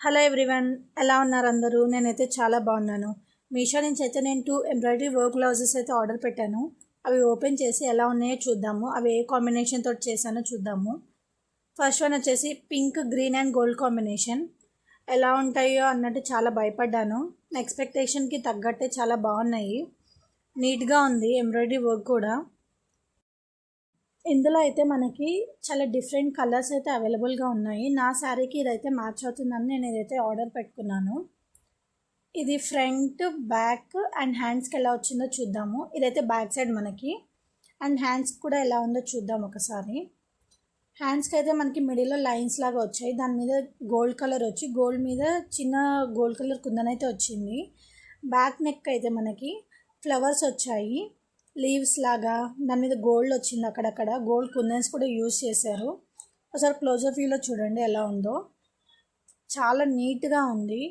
Hello everyone ఎలా ఉన్నారు అందరూ? నేనైతే చాలా బాగున్నాను. మీషో నుంచి అయితే నేను టూ ఎంబ్రాయిడరీ వర్క్ బ్లౌజెస్ అయితే ఆర్డర్ పెట్టాను. అవి ఓపెన్ చేసి ఎలా ఉన్నాయో చూద్దాము. అవి ఏ కాంబినేషన్ తోటి చేశానో చూద్దాము. ఫస్ట్ వన్ వచ్చేసి pink green and gold combination ఎలా ఉంటాయో అన్నట్టు చాలా భయపడ్డాను. ఎక్స్పెక్టేషన్కి తగ్గట్టే చాలా బాగున్నాయి. నీట్గా ఉంది ఎంబ్రాయిడరీ వర్క్ కూడా. ఇందులో అయితే మనకి చాలా డిఫరెంట్ కలర్స్ అయితే అవైలబుల్గా ఉన్నాయి. నా శారీకి ఇదైతే మ్యాచ్ అవుతుందని నేను ఇదైతే ఆర్డర్ పెట్టుకున్నాను. ఇది ఫ్రంట్ బ్యాక్ అండ్ హ్యాండ్స్కి ఎలా వచ్చిందో చూద్దాము. ఇదైతే బ్యాక్ సైడ్ మనకి అండ్ హ్యాండ్స్ కూడా ఎలా ఉందో చూద్దాం ఒకసారి. హ్యాండ్స్కి అయితే మనకి మిడిల్లో లైన్స్ లాగా వచ్చాయి. దాని మీద గోల్డ్ కలర్ వచ్చి గోల్డ్ మీద చిన్న గోల్డ్ కలర్ కుందనైతే వచ్చింది. బ్యాక్ నెక్ అయితే మనకి ఫ్లవర్స్ వచ్చాయి. లీవ్స్ లాగా దాని మీద గోల్డ్ వచ్చింది అక్కడక్కడ. గోల్డ్ కుందన్స్ కూడా యూజ్ చేశారు. ఒకసారి క్లోజర్ వ్యూలో చూడండి ఎలా ఉందో. చాలా నీట్గా ఉంది.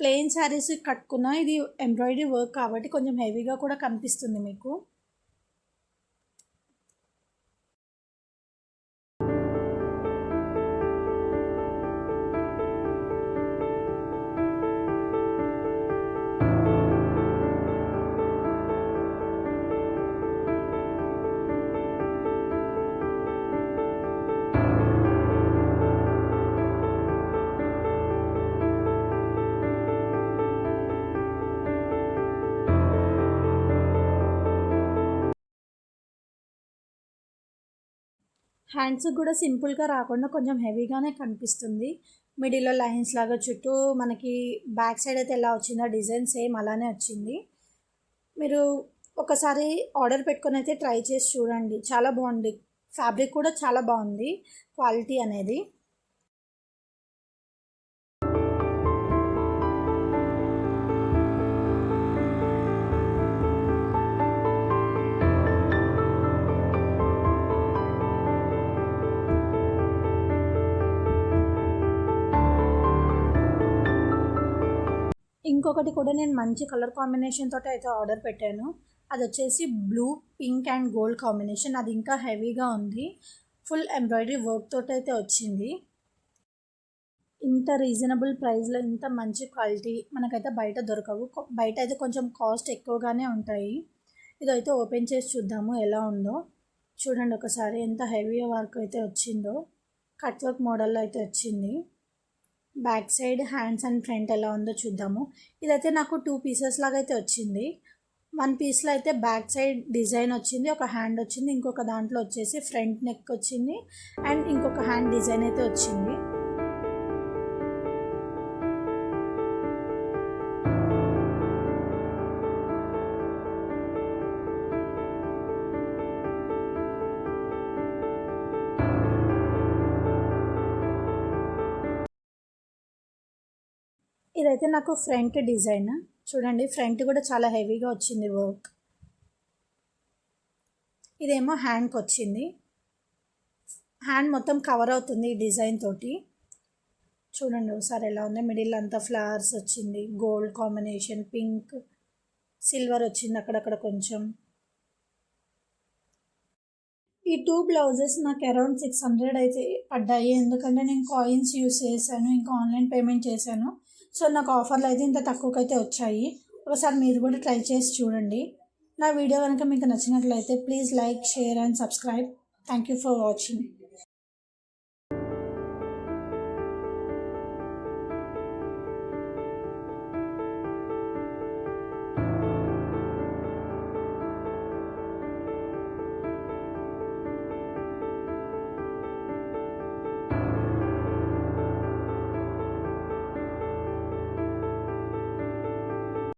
ప్లెయిన్ శారీస్ కట్టుకున్న ఇది ఎంబ్రాయిడరీ వర్క్ కాబట్టి కొంచెం హెవీగా కూడా కనిపిస్తుంది మీకు. హ్యాండ్స్ కూడా సింపుల్గా రాకుండా కొంచెం హెవీగానే కనిపిస్తుంది. మిడిల్లో లైన్స్ లాగా చుట్టూ మనకి బ్యాక్ సైడ్ అయితే ఎలా వచ్చిందో డిజైన్ సేమ్ అలానే వచ్చింది. మీరు ఒకసారి ఆర్డర్ పెట్టుకొని అయితే ట్రై చేసి చూడండి. చాలా బాగుంది. ఫ్యాబ్రిక్ కూడా చాలా బాగుంది క్వాలిటీ అనేది. ఇంకొకటి కూడా నేను మంచి కలర్ కాంబినేషన్ తోటి అయితే ఆర్డర్ పెట్టాను. అది వచ్చేసి blue pink and gold combination. అది ఇంకా హెవీగా ఉంది. ఫుల్ ఎంబ్రాయిడరీ వర్క్ తోటి అయితే వచ్చింది. ఇంత రీజనబుల్ ప్రైస్లో ఇంత మంచి క్వాలిటీ మనకైతే బయట దొరకవు. బయట అయితే కొంచెం కాస్ట్ ఎక్కువగానే ఉంటాయి. ఇదైతే ఓపెన్ చేసి చూద్దాము ఎలా ఉందో. చూడండి ఒకసారి ఎంత హెవీ వర్క్ అయితే వచ్చిందో. కట్ వర్క్ మోడల్లో అయితే వచ్చింది. Back side hands and front ఎలా ఉందో చూద్దాము. ఇదైతే నాకు టూ పీసెస్ లాగా అయితే వచ్చింది. వన్ పీస్లో అయితే బ్యాక్ సైడ్ డిజైన్ వచ్చింది ఒక హ్యాండ్ వచ్చింది ఇంకొక దాంట్లో వచ్చేసి ఫ్రంట్ నెక్ వచ్చింది అండ్ ఇంకొక హ్యాండ్ డిజైన్ అయితే వచ్చింది. ఇదైతే నాకు ఫ్రంట్ డిజైన్. చూడండి ఫ్రంట్ కూడా చాలా హెవీగా వచ్చింది వర్క్. ఇదేమో హ్యాండ్కి వచ్చింది. హ్యాండ్ మొత్తం కవర్ అవుతుంది ఈ డిజైన్ తోటి. చూడండి ఒకసారి ఎలా ఉంది. మిడిల్ అంతా ఫ్లవర్స్ వచ్చింది. గోల్డ్ కాంబినేషన్ పింక్ సిల్వర్ వచ్చింది అక్కడక్కడ కొంచెం. ఈ టూ బ్లౌజెస్ నాకు అరౌండ్ సిక్స్ హండ్రెడ్ అయితే పడ్డాయి. ఎందుకంటే నేను కాయిన్స్ యూస్ చేశాను ఇంకా ఆన్లైన్ పేమెంట్ చేశాను. సో నాకు ఆఫర్లు అయితే ఇంత తక్కువకైతే వచ్చాయి. ఒకసారి మీరు కూడా ట్రై చేసి చూడండి. నా వీడియో కనుక మీకు నచ్చినట్లయితే please like share and subscribe. Thank you for watching.